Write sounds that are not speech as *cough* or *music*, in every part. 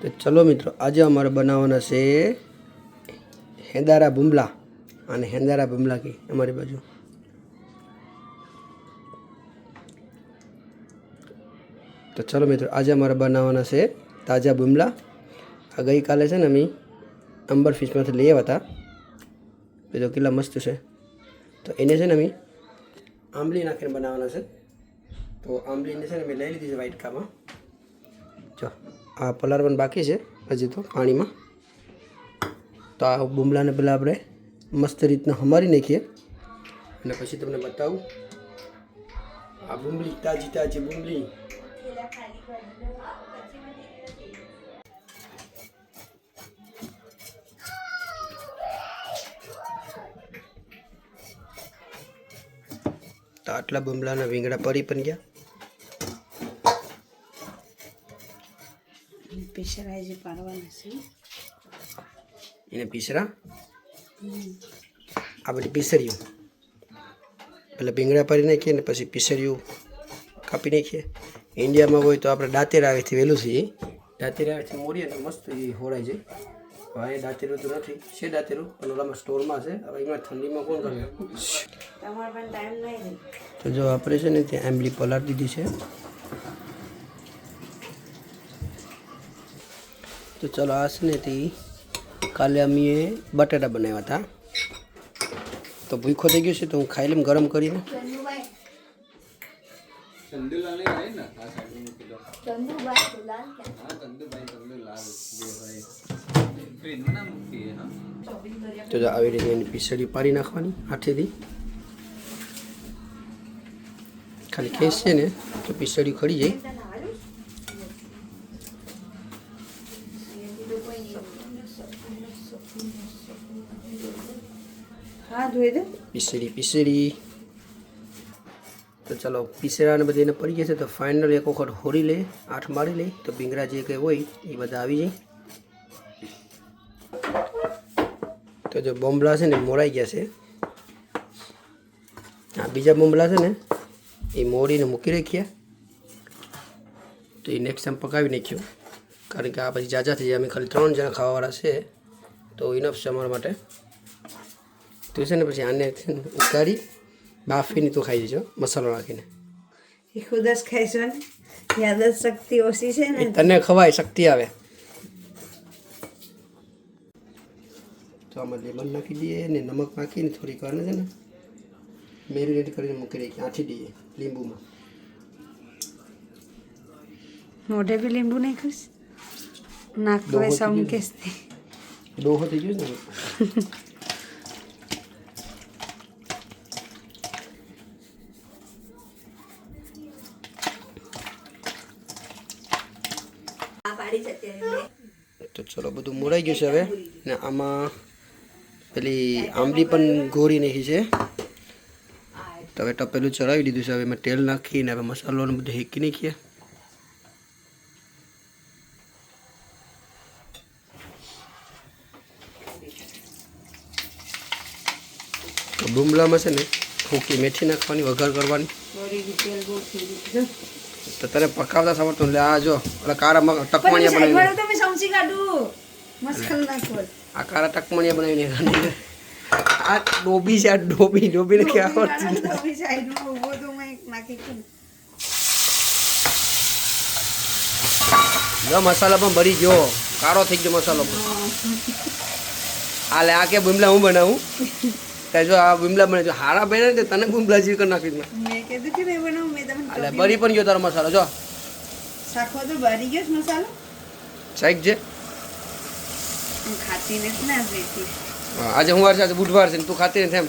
તો ચલો મિત્રો, આજે અમારે બનાવવાના છે હેંદારા બુમલા અને હેંદારા બુમલા કી, અમારી બાજુ. તો ચલો મિત્રો, આજે અમારે બનાવવાના છે તાજા બુમલા. આ ગઈકાલે છે ને અમે અંબર ફિશમાંથી લઈ આવ્યા હતા. તો કેટલા મસ્ત છે. તો એને છે ને અમે આંબલી નાખીને બનાવવાના છે. તો આંબલીને છે ને મેં લઈ લીધી છે વાઇટકામાં આ પલાળવાનું બાકી છે, હજી તો પાણીમાં. તો આ બુમલાને પહેલાં આપણે મસ્ત રીતના હમારી નાખીએ. અને પછી તમને બતાવું. આ બુમલી, તાજી તાજી બુમલી. તો આટલા બુમલાના વીંગડા પરી પણ ગયા. પિશરાઈ જે પાડવાના છે. એને પીસરા આ બધી પીસરીઓ પેલા ભીંગડા પાડી નાખીએ ને પછી પીસરીઓ કાપી નાખીએ. ઇન્ડિયામાં હોય તો આપણે દાંતેરાવેથી વહેલું છે દાંતેરાવેથી મોરીએ ને મસ્ત એ હોળાય જાય. ભાઈ દાંતેરું તો નથી. છે દાંતેરું પણ ઓલામાં સ્ટોરમાં છે. હવે એમાં ઠંડીમાં કોણ કરે? તો જો આપણે છે ને ત્યાં આંબલી પલાળી દીધી છે. તો ચલો આ તે કાલે અમે બટાટા બનાવ્યા હતા. તો ભૂખો થઈ ગયો છે તો હું ખાઈ લઉં ગરમ કરીને તો આવી રીતે એની પીસડી પાડી નાખવાની હાથેથી. ખાલી ખેંચશે ને તો પીસડી ખડી જાય. હા પીસડી પીસળી. તો ચાલો, પીસળાને બધી એને પડી જશે તો ફાઇનલ એક વખત હોરી લે, આઠ મારી લે, તો ભીંગડા જે કંઈ હોય, એ બધા આવી જાય. તો જો બોમ્બલા છે ને મોરાઈ ગયા છે. આ બીજા બોમ્બલા છે ને, એ મોડીને મૂકી રાખ્યા. તો એ નેક્સ્ટ ટાઈમ પકાવી નાખ્યું. કારણ કે આ પછી જાજા થઈ જાય, અમે ખાલી ત્રણ જણા ખાવાવાળા છે. તો ઇનફ છે અમારા માટે. તું છે ને પછી આને ઉતારી બાફીને તું ખાઈ જજો મસાલો નાખીને. એ ખુદ જ ખાઈશો ને. યાદ શક્તિ ઓછી છે ને. તને ખવાય શક્તિ આવે. તો આમાં લેમન નાખી દઈએ ને નમક નાખીને થોડીક વાર છે ને મેરિનેટ કરીને મૂકી દઈએ આથી દઈએ લીંબુમાં. મોઢે બી લીંબુ નહીં ખુશ નાક તો ડોહો સમ થઈ ગયો. ડોહો થઈ ગયો ને તો ચલો, બધું મોડાઈ ગયું છે હવે. ને આમાં પેલી આંબલી પણ ઘોરી નાખી છે. તો હવે ટપેલું ચડાવી દીધું છે. હવે એમાં તેલ નાખીને હવે મસાલો બધું હેકી નાખીએ. બુમલામાં છે ને ફૂકી મેથી નાખવાની, વઘાર કરવાની. તો તને પકાવતા સાંભળતું એટલે આ જો એટલે કારામાં મગ- ટકમણિયા સમજી કાઢું. મસાલો નાખો આ કારા ટકમણિયા બનાવીને ખાને આ ડોબી છે આ ડોબી ડોબીને કે આવડતું ડોબી સાઈડમાં ઊભો તો મેં નાખી જો મસાલો પણ ભરી ગયો. કાળો થઈ ગયો મસાલો પણ. હાલે આ કે બુમલા હું બનાવું? તે જો આ બુમલા બને જો હારા બને તો તને બુમલા જીવ કરી નાખી. મેં. કીધું કે નહીં બનાવું મેં તમને ભરી પણ ગયો તારો મસાલો જો. સાખો તો ભરી ગયો મસાલો. સાઈક છે? આજે હું વાર છે બુધવાર છે ને તું ખાતી નથી એમ?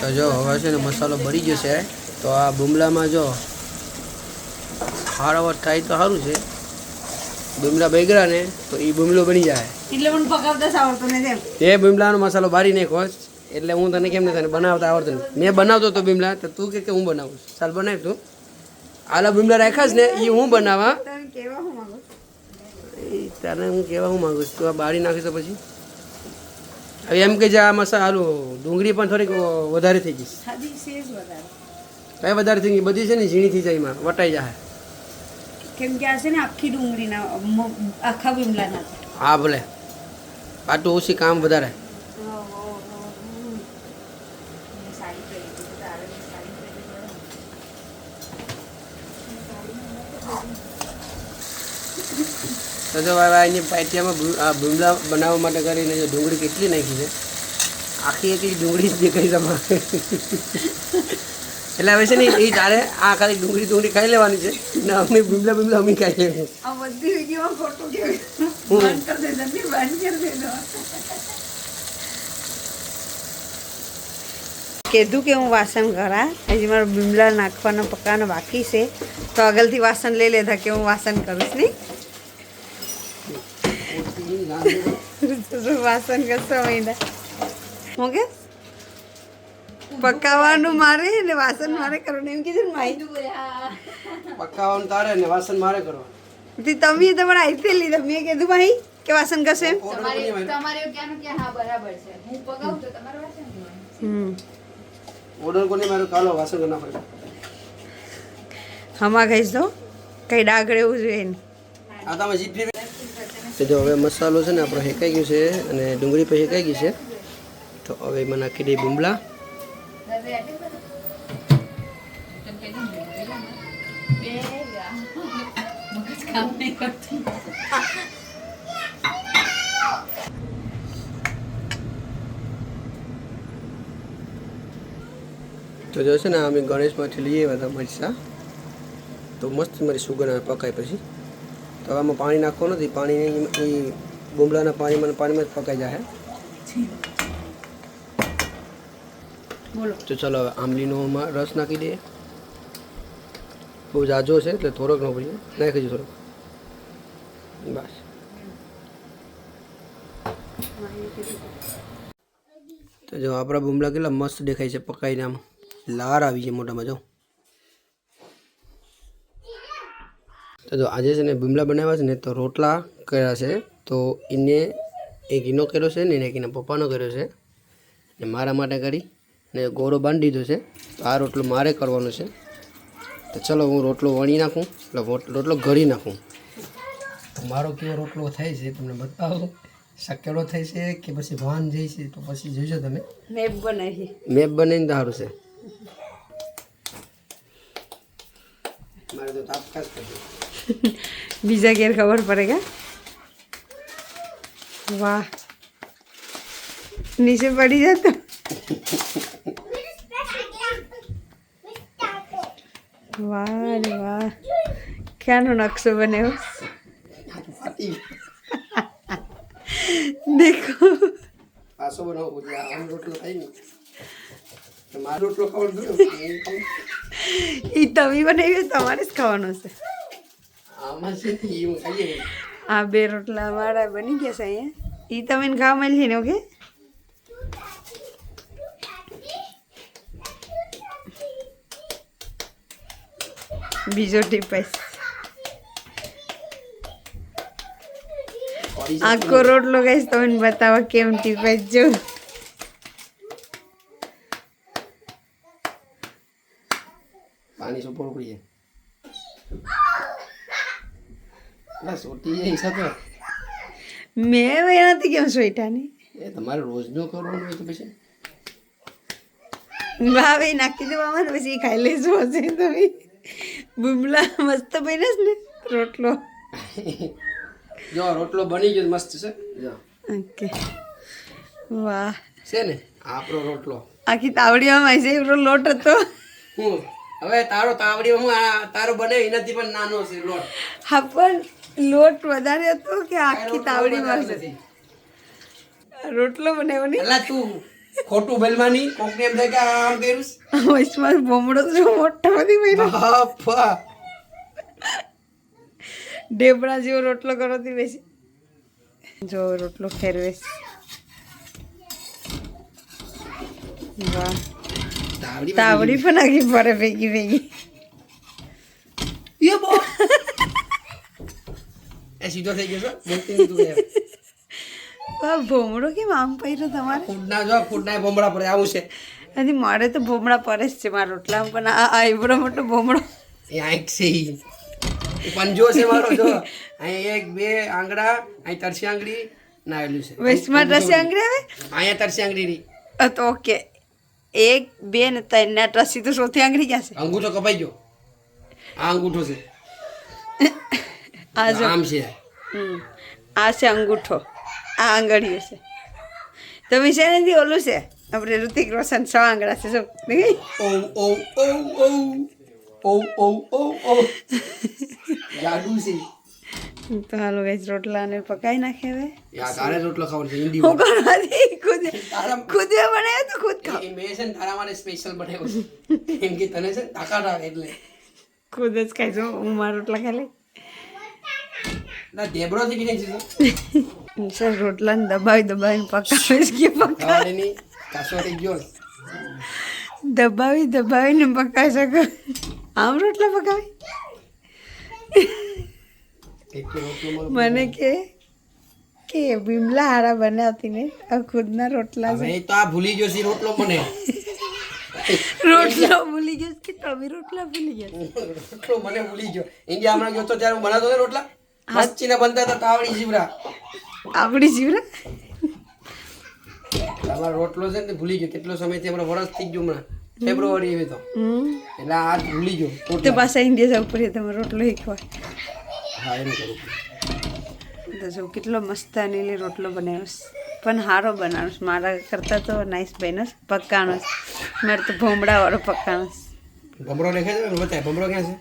તો જો હવે છે ને મસાલો ભરી ગયો છે. તો આ બુમલામાં જો હારાવર થાય તો સારું છે. બુમલા બગડ્યા ને તો એ બુમલો બની જાય. એટલે મને પકાવતા જ નથી એ બુમલાનો મસાલો બારી નાખો એટલે હું તને કેમ ને તને બનાવતા આવડતું મેં બનાવતો તો બિમલા તો તું કે હું બનાવું? ચાલ બનાવી તું. આલા બિમલા રાખ્યા ને એ હું બનાવવા તારે કેવા હું તને હું કહેવા હું માગું છું? તું આ બાળી નાખી તો પછી? હવે એમ કે જે આ મસાલો ડુંગળી પણ થોડીક વધારે થઈ ગઈ. કઈ વધારે થઈ ગઈ? બધી છે ને ઝીણી થઈ જાય એમાં વટાઈ જાય કેમ કે આ છે ને આખી ડુંગળીના આખા બીમલાના હા ભલે. આટલું ઓછી કામ વધારે. તો જો હવે એની પાટિયામાં ભૂંગળા બનાવવા માટે કરીને જો ડુંગળી કેટલી નાખી છે? આખી એક ડુંગળી જ દેખાય તમારે એટલે હવે છે ને એ તારે આ ખાલી ડુંગળી ડુંગળી ખાઈ લેવાની છે ને અમે ભૂંગળા ભૂંગળા અમે ખાઈ લેવું આ બધી વિડીયોમાં ખોટું કહેવાય બંધ કરી દે જલ્દી બંધ કરી દેજો કીધું કે હું વાસણ કરા હજી મારો બીમલા નાખવાનો પકાવવાનો બાકી છે. તો આગળથી વાસણ લઈ લેતા કે હું વાસણ કરીશ નહીં? વાસણ કરશો મહિના હું કે પકાવવાનું મારે ને વાસણ મારે કરવાનું? એમ કીધું ને માઈ. પકાવવાનું તારે ને વાસણ મારે કરવાનું. તે તમે તમારા આઈપીએલ લીધા મેં કીધું ભાઈ કે વાસણ ઘસે એમ? તમારે ક્યાંનું ક્યાં હા બરાબર છે. હું પકાવું તો તમારે વાસણ ને હમ. ઓર્ડર કોને મારો? કાલો વાસણ કરી પડે હમા કહીશ તો કઈ ડાઘ એવું જોઈએ ને. આ તમે જીતવી તો જો હવે મસાલો છે ને આપણો હેકાઈ ગયું છે અને ડુંગળી પણ હેકાઈ ગઈ છે. તો હવે એમાં નાખી દઈએ બુમલા. તો જો છે ને અમે ગણેશમાંથી લઈએ બધા મરચા. તો મસ્ત મારી આવે પકાય પછી. તો આમાં પાણી નાખવાનું નથી પાણી એ બુમલાના પાણીમાં પાણીમાં જ પકાઈ જાય બોલો. તો ચલો હવે આંબલીનો રસ નાખી દઈએ. બહુ જાજો છે એટલે થોડોક ન પડીએ નાખી દઈએ થોડોક. બસ. તો જો આપણા બુમલા કેટલા મસ્ત દેખાય છે પકાઈને આમ. લાર આવી છે મોટામાં જો. તો જો આજે છે ને બીમલા બનાવ્યા છે ને તો રોટલા કર્યા છે. તો એને એક એનો કર્યો છે ને એને એક એના પપ્પાનો કર્યો છે. ને મારા માટે કરી ને ગોળો બાંધી દીધો છે. તો આ રોટલો મારે કરવાનો છે. તો ચલો હું રોટલો વણી નાખું એટલે રોટલો ઘડી નાખું. તો મારો કેવો રોટલો થાય છે તમને બતાવો. શકેડો થાય છે કે પછી વાન જાય છે તો પછી જોજો તમે. મેપ બનાવી મેપ બનાવીને સારું છે. મારે તો તાપકાશ કરજો બીજા ઘેર ખબર પડે કે વાહ નીચે પડી જતો વાહ રે વાહ ક્યાંનો નકશો બનાવ્યો ફાટી દેખો પાછો બનાવવો પડશે આમ રોટલો થાય ને તો મારો રોટલો ખાવાનો થોડો હું ખાઉં. એ તમે બનાવ્યો તમારે જ ખાવાનો છે આ બે રોટલા મારા બની ગયા છે અહીંયા. એ તમે ખાવા મળી ને ઓકે? બીજો ટીપાઈસ આખો રોટલો કહીશ તમને બતાવો કેમ ટીપાઈસ જો. પાણી સોપર ઉપડી જાય ના સોટી જાય સાથે મેં એનાથી કેમ સોઈટા ને એ તમારે રોજનો કરવાનું હોય તો પછી. ભાવે નાખી દો અમારે પછી ખાઈ લઈશું હશે તમે બુમલા મસ્ત બન્યા છે ને રોટલો. *laughs* જો રોટલો બની ગયો મસ્ત છે. જો. ઓકે. વાહ. છે ને આપણો રોટલો. આખી તાવડીમાં આવી છે એવડો લોટ હતો. હું હવે તારો તાવડીમાં હું આ તારો બને એનાથી પણ નાનો છે લોટ. હા પણ લોટ વધારે હતો કે આખી તાવડી તાવડીમાં છે. રોટલો બનાવ્યો નહીં અલા તું ખોટું બેલમાની કોકને એમ થાય કે આમ કર્યું વૈશ્વાસ ભમડો છે મોટા બધી ભાઈ બાપા. ઢેબડા જેવો રોટલો કરો તી બેસી. જો રોટલો ફેરવે વાહ. તાવડી તાવડી પણ આખી ફરે ભેગી ભેગી. યો બો એ સીધો થઈ ગયો છે બોલતી નહીં ભમડો કેમ આમ પહેરો તમારે ફૂડના જો ફૂડના ભોમડા પડે આવું છે હજી મારે તો ભોમડા પડે જ છે મારા રોટલા પણ આ આઈબ્રો મોટો ભોમડો એ આંખ છે પંજો છે મારો જો અહીં એક બે આંગળા અહીં તરસી આંગળી નાયેલું છે વેસ્ટમાં તરસી આંગળી આવે અહીંયા તરસી આંગળી રહી તો ઓકે એક બે ને ત્રણ ના ટસી તો સોથી આંગળી છે અંગૂઠો કપાઈ ગયો આ અંગૂઠો છે આ જો. આમ છે. આ છે અંગૂઠો. આ આંગળીઓ છે. તમે છે નથી ઓલું છે? આપણે ઋતિક રોશન છ આંગળા છે શું? ઓ ઓ ઓ ઓ ઓ ઓ ઓ ઓ જાદુ છે. તો હાલો ગઈ રોટલા ને પકાઈ નાખે હવે. તારે રોટલો ખાવાનો છે હિન્દી હું કરવાથી ખુદ ખુદ બનાવ્યો તો ખુદ ખાવ. મેં છે ને તારા માટે સ્પેશિયલ બનાવ્યો છે. કેમ કે તને છે તાકાત આવે એટલે. ખુદ જ ખાઈ જો હું મારા રોટલા ખાઈ લઈ. સર રોટલાને દબાવી દબાવીને પકાવે છે કે પકા ખાવાની નહીં કાસવા થઈ ગયો. દબાવી દબાવીને પકાવી શકો? આમ રોટલા પકાવે? મને કે કે બિમલા હારા બનાવતી ને આ ખુદના રોટલા છે. તો આ ભૂલી ગયો છે રોટલો મને. રોટલો ભૂલી ગયો કે તમે રોટલા ભૂલી ગયા રોટલો મને ભૂલી ગયો. ઇન્ડિયા હમણાં ગયો તો ત્યારે હું બનાવતો ને રોટલા? મસ્તીના બનતા હતા તાવડી જીવરા. આવડી જીવરા? તમારો રોટલો છે ને ભૂલી ગયો. કેટલો સમયથી હમણાં વરસ થઈ ગયું હમણાં. ફેબ્રુઆરી હવે તો. એટલે આ ભૂલી ગયો તો. પાછા ઇન્ડિયા જવું પડે તમારો રોટલો શીખવા. હા એનું કરું તો જો કેટલો મસ્ત અનિલે રોટલો બનાવ્યો. પણ સારો બનાવ્યો. છે. મારા કરતાં તો નાઈસ બન્યો પક્કાનો છે. મારે તો ભોમડાવાળો પકાણો છે. ભમરો દેખાય છે બતાય. ભમરો ક્યાં છે?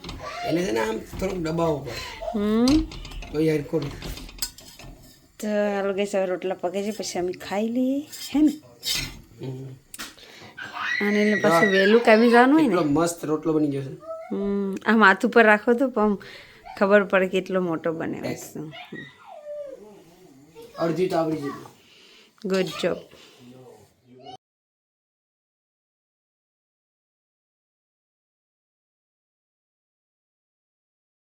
એને છે ને આમ થોડુંક દબાવવું પડે. હમ. તો હાલો ગઈ હવે રોટલા પકે છે પછી અમે ખાઈ લઈએ હે ને? અને એટલે પાછું વહેલું કામી જવાનું હોય ને? મસ્ત રોટલો બની ગયો છે. હમ આ માથ ઉપર રાખો તો પણ ખબર પડે કેટલો મોટો બને અડધી જેટલો ગુડ જોબ